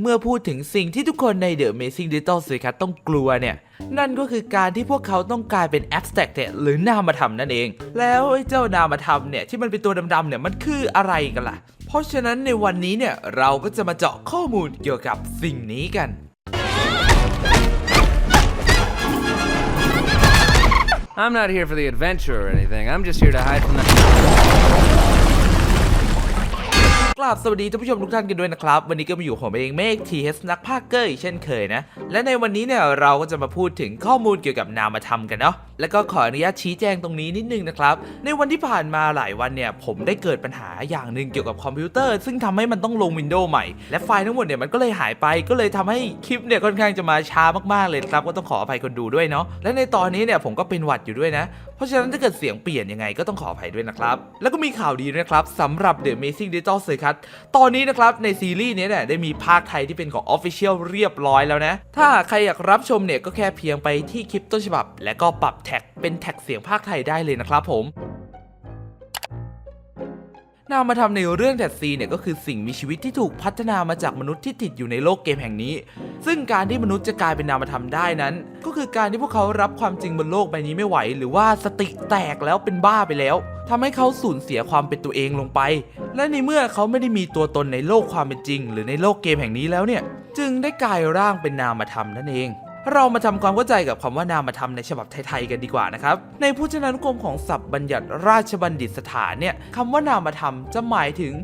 เมื่อพูดถึงสิ่งที่ทุกคนใน The Amazing Digital Circus ต้องกลัวเนี่ย นั่นก็คือการที่พวกเขาต้องกลายเป็น abstract เนี่ยหรือนามธรรมนั่นเอง แล้วไอ้เจ้านามธรรมเนี่ยที่มันเป็นตัวดำๆเนี่ยมันคืออะไรกันล่ะ เพราะฉะนั้นในวันนี้เนี่ยเราก็จะมาเจาะข้อมูลเกี่ยวกับสิ่งนี้กัน I'm not here for the adventure or anything. I'm just here to hide from the. กราบสวัสดีท่านผู้ชมทุกท่านกันด้วยนะครับ วันนี้ก็มาอยู่ผมเองเมฆทีเอสนักภาคเกอร์เช่นเคยนะ และในวันนี้เนี่ยเราก็จะมาพูดถึงข้อมูลเกี่ยวกับนามธรรมกันเนาะแล้วก็ขออนุญาตชี้แจงตรงนี้นิดนึงนะครับ ในวันที่ผ่านมาหลายวันเนี่ย ผมได้เกิดปัญหาอย่างหนึ่งเกี่ยวกับคอมพิวเตอร์ ซึ่งทำให้มันต้องลงวินโดว์ใหม่ และไฟล์ทั้งหมดเนี่ยมันก็เลยหายไปก็เลยทำให้คลิปเนี่ยค่อนข้างจะมาช้ามากๆเลยครับก็ต้องขออภัยคนดูด้วยเนาะและในตอนนี้เนี่ยผมก็เป็นหวัดอยู่ด้วยนะเพราะฉะนั้นถ้าเกิดเสียงเปลี่ยนยังไงก็ต้องขออภัยด้วยนะครับ แล้วก็มีข่าวดีนะครับสำหรับ The Amazing Digital Circus ตอนนี้นะครับในซีรีส์นี้เนี่ยได้มีภาคไทยที่เป็นของ Official เรียบร้อยแล้วนะ ถ้าใครอยากรับชมเนี่ยก็แค่เพียงไปที่คลิปต้นฉบับ และก็ปรับแท็กเป็นแท็กเสียงภาคไทยได้เลยนะครับผม นามธรรมในเรื่องแท็ซีเนี่ยก็คือสิ่งมีชีวิตที่ถูกพัฒนามาจากมนุษย์ที่ติดอยู่ในโลกเกมแห่งนี้ ซึ่งการที่มนุษย์จะกลายเป็นนามธรรมได้นั้น ก็คือการที่พวกเขารับความจริงบนโลกใบนี้ไม่ไหว หรือว่าสติแตกแล้วเป็นบ้าไปแล้วทำให้เขาสูญเสียความเป็นตัวเองลงไป และในเมื่อเขาไม่ได้มีตัวตนในโลกความเป็นจริง หรือในโลกเกมแห่งนี้แล้วเนี่ย จึงได้กลายร่างเป็นนามธรรมนั่นเอง เรามาทำความเข้าใจกับคำว่านามธรรมในฉบับไทยๆกันดีกว่านะครับ ในพจนานุกรมของศัพท์บัญญัติราชบัณฑิตสถานเนี่ยคำว่านามธรรมจะหมายถึง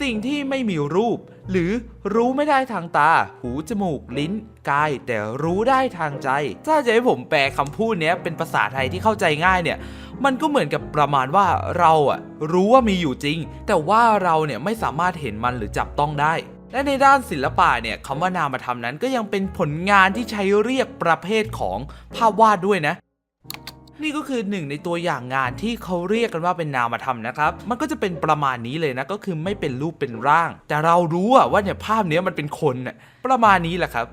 สิ่งที่ไม่มีรูป หรือรู้ไม่ได้ทางตา หูจมูก ลิ้น กาย แต่รู้ได้ทางใจ ถ้าจะให้ผมแปลคำพูดเนี้ยเป็นภาษาไทยที่เข้าใจง่ายเนี่ย มันก็เหมือนกับประมาณว่าเราอะรู้ว่ามีอยู่จริง แต่ว่าเราเนี่ยไม่สามารถเห็นมันหรือจับต้องได้ และในด้านศิลปะเนี่ยคำว่านามธรรมนั้นก็ยังเป็นผลงานที่ใช้เรียกประเภทของภาพวาดด้วยนะ นี่ก็คือหนึ่งในตัวอย่างงานที่เขาเรียกกันว่าเป็นนามธรรมนะครับ มันก็จะเป็นประมาณนี้เลยนะก็คือไม่เป็นรูปเป็นร่าง แต่เรารู้อะว่าเนี่ยภาพเนี้ยมันเป็นคนน่ะประมาณนี้แหละครับ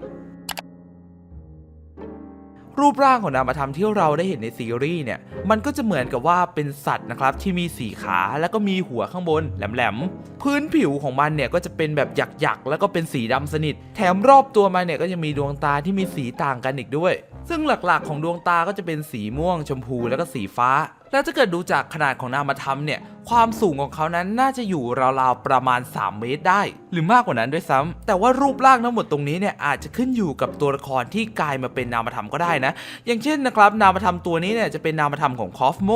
รูปร่างของนามธรรมที่เราได้เห็นในซีรีส์เนี่ยมันก็จะเหมือนกับว่าเป็นสัตว์นะครับที่มีสีขาแล้วก็มีหัวข้างบนแหลมๆพื้นผิวของมันเนี่ยก็จะเป็นแบบหยักๆแล้วก็เป็นสีดำสนิท แถมรอบตัวมันเนี่ยก็ยังมีดวงตาที่มีสีต่างกันอีกด้วย ซึ่งหลักๆของดวงตาก็จะเป็นสีม่วง ชมพูแล้วก็สีฟ้า แล้วถ้าเกิดดูจากขนาดของนามธรรมเนี่ย ความสูงของเขานั้นน่าจะอยู่ราวๆประมาณ 3 เมตรได้ หรือมากกว่านั้นด้วยซ้ำแต่ว่ารูปร่างทั้งหมดตรงนี้เนี่ยอาจจะขึ้นอยู่กับตัวละครที่กลายมาเป็นนามธรรมก็ได้นะ อย่างเช่นนะครับนามธรรมตัวนี้เนี่ยจะเป็นนามธรรมของคอฟโม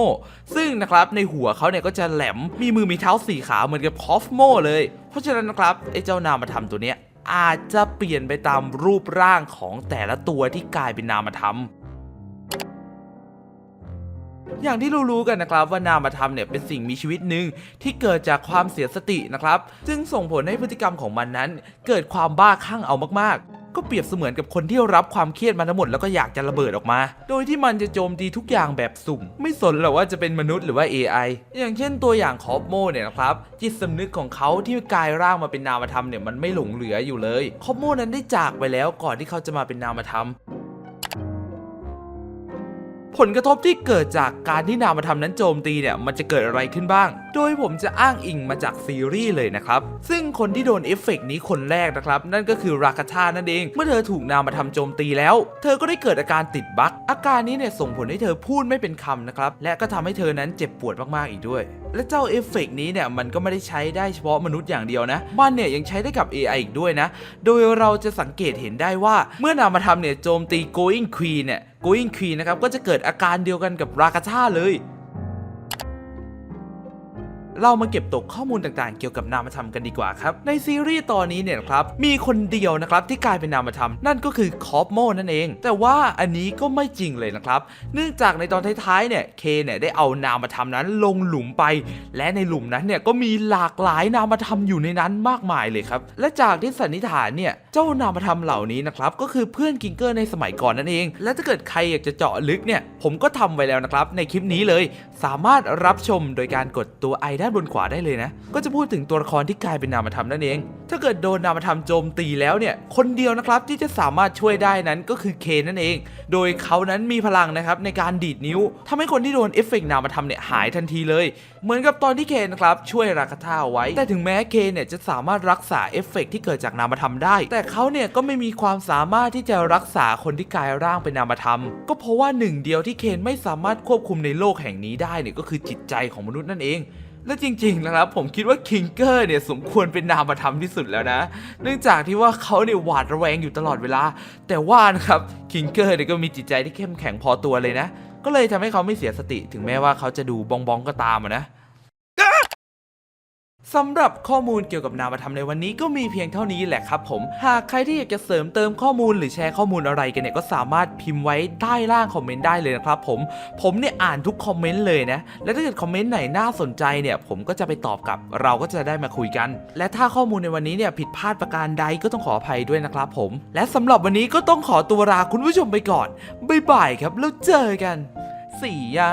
ซึ่งนะครับในหัวเขาเนี่ยก็จะแหลมมีมือมีเท้าสี่ขาเหมือนกับคอฟโมเลย เพราะฉะนั้นนะครับไอ้เจ้านามธรรมตัวเนี้ย อาจจะเปลี่ยนไปตามรูปร่างของแต่ละตัวที่กลายเป็นนามธรรม อย่างที่รู้ๆกันนะครับว่านามธรรมเนี่ยเป็นสิ่งมีชีวิตหนึ่งที่เกิดจากความเสียสตินะครับ จึงส่งผลให้พฤติกรรมของมันนั้น เกิดความบ้าคลั่งเอามากๆ ก็เปรียบเสมือนกับคนที่รับความเครียดมาทั้งหมดแล้วก็อยากจะระเบิดออกมา โดยที่มันจะโจมตีทุกอย่างแบบสุ่ม ไม่สนหรอกว่าจะเป็นมนุษย์หรือว่า AI อย่างเช่นตัวอย่างคอฟโมเนี่ยนะครับจิตสำนึกของเขาที่กลายร่างมาเป็นนามธรรมเนี่ยมันไม่หลงเหลืออยู่เลยคอฟโมนั้นได้จากไปแล้วก่อนที่เขาจะมาเป็นนามธรรม ผลกระทบที่เกิดจากการที่นามธรรมนั้นโจมตีเนี่ยมันจะเกิดอะไรขึ้นบ้างโดยผมจะอ้างอิงมาจากซีรีส์เลยนะครับ ซึ่งคนที่โดนเอฟเฟกต์นี้คนแรกนะครับ นั่นก็คือราคาธานั่นเอง เมื่อเธอถูกนามธรรมโจมตีแล้ว เธอก็ได้เกิดอาการติดบั๊กอาการนี้เนี่ยส่งผลให้เธอพูดไม่เป็นคำนะครับ และก็ทำให้เธอนั้นเจ็บปวดมากๆอีกด้วย และเจ้าเอฟเฟกต์นี้เนี่ยมันก็ไม่ได้ใช้ได้เฉพาะมนุษย์อย่างเดียวนะมันเนี่ยยังใช้ได้กับ AI อีกด้วยนะ โดยเราจะสังเกตเห็นได้ว่าเมื่อนามธรรมเนี่ยโจมตี going queen เนี่ย going queen นะครับก็จะเกิดอาการเดียวกันกับราคาธาเลย เรามาเก็บตกข้อมูลต่างๆ เกี่ยวกับนามธรรมกันดีกว่าครับในซีรีส์ตอนนี้เนี่ยครับมีคนเดียวนะครับที่กลายเป็นนามธรรมนั่นก็คือคอปโมนั่นเอง แต่ว่าอันนี้ก็ไม่จริงเลยนะครับ เนื่องจากในตอนท้ายๆเนี่ยเคเนี่ยได้เอานามธรรมนั้นลงหลุมไป และในหลุมนั้นเนี่ยก็มีหลากหลายนามธรรมอยู่ในนั้นมากมายเลยครับและจากที่สันนิษฐานเนี่ยเจ้านามธรรมเหล่านี้นะครับก็คือเพื่อนกิงเกอร์ในสมัยก่อนนั่นเอง และถ้าเกิดใครอยากจะเจาะลึกเนี่ยผมก็ทำไว้แล้วนะครับในคลิปนี้เลย สามารถรับชมโดยการกดตัวไอด้านานบนขวาได้เลยนะ ก็จะพูดถึงตัวละครที่กลายเป็นนามธรรมนั่นเอง ถ้าเกิดโดนนามธรรมโจมตีแล้วเนี่ย คนเดียวนะครับที่จะสามารถช่วยได้นั้นก็คือเคนนั่นเอง โดยเขานั้นมีพลังนะครับในการดีดนิ้วทำให้คนที่โดนเอฟเฟกต์นามธรรมเนี่ยหายทันทีเลย เหมือนกับตอนที่เคนนะครับช่วยราคาท่าเอาไว้ แต่ถึงแม้เคนเนี่ยจะสามารถรักษาเอฟเฟกต์ที่เกิดจากนามธรรมได้ แต่เขาเนี่ยก็ไม่มีความสามารถที่จะรักษาคนที่กลายร่างเป็นนามธรรม ก็เพราะว่าหนึ่งเดียวที่เคนไม่สามารถควบคุมในโลกแห่งนี้ได้เนี่ยก็คือจิตใจของมนุษย์นั่นเอง และจริงๆนะครับผมคิดว่าคิงเกอร์เนี่ยสมควรเป็นนามธรรมที่สุดแล้วนะ เนื่องจากที่ว่าเขาเนี่ยหวาดระแวงอยู่ตลอดเวลา แต่ว่านะครับคิงเกอร์เนี่ยก็มีจิตใจที่เข้มแข็งพอตัวเลยนะ ก็เลยทำให้เขาไม่เสียสติถึงแม้ว่าเขาจะดูบองบองๆก็ตามนะ สำหรับข้อมูลเกี่ยวกับนามธรรมในวันนี้ก็มีเพียงเท่านี้แหละครับผม หากใครที่อยากจะเสริมเติมข้อมูลหรือแชร์ข้อมูลอะไรกันเนี่ยก็สามารถพิมพ์ไว้ใต้ล่างคอมเมนต์ได้เลยนะครับผมผมเนี่ยอ่านทุกคอมเมนต์เลยนะ และถ้าเกิดคอมเมนต์ไหนน่าสนใจเนี่ย ผมก็จะไปตอบกลับ เราก็จะได้มาคุยกัน และถ้าข้อมูลในวันนี้เนี่ยผิดพลาดประการใดก็ต้องขออภัยด้วยนะครับผม และสำหรับวันนี้ก็ต้องขอตัวลาคุณผู้ชมไปก่อนบ๊ายบายครับแล้วเจอกันสี่ยา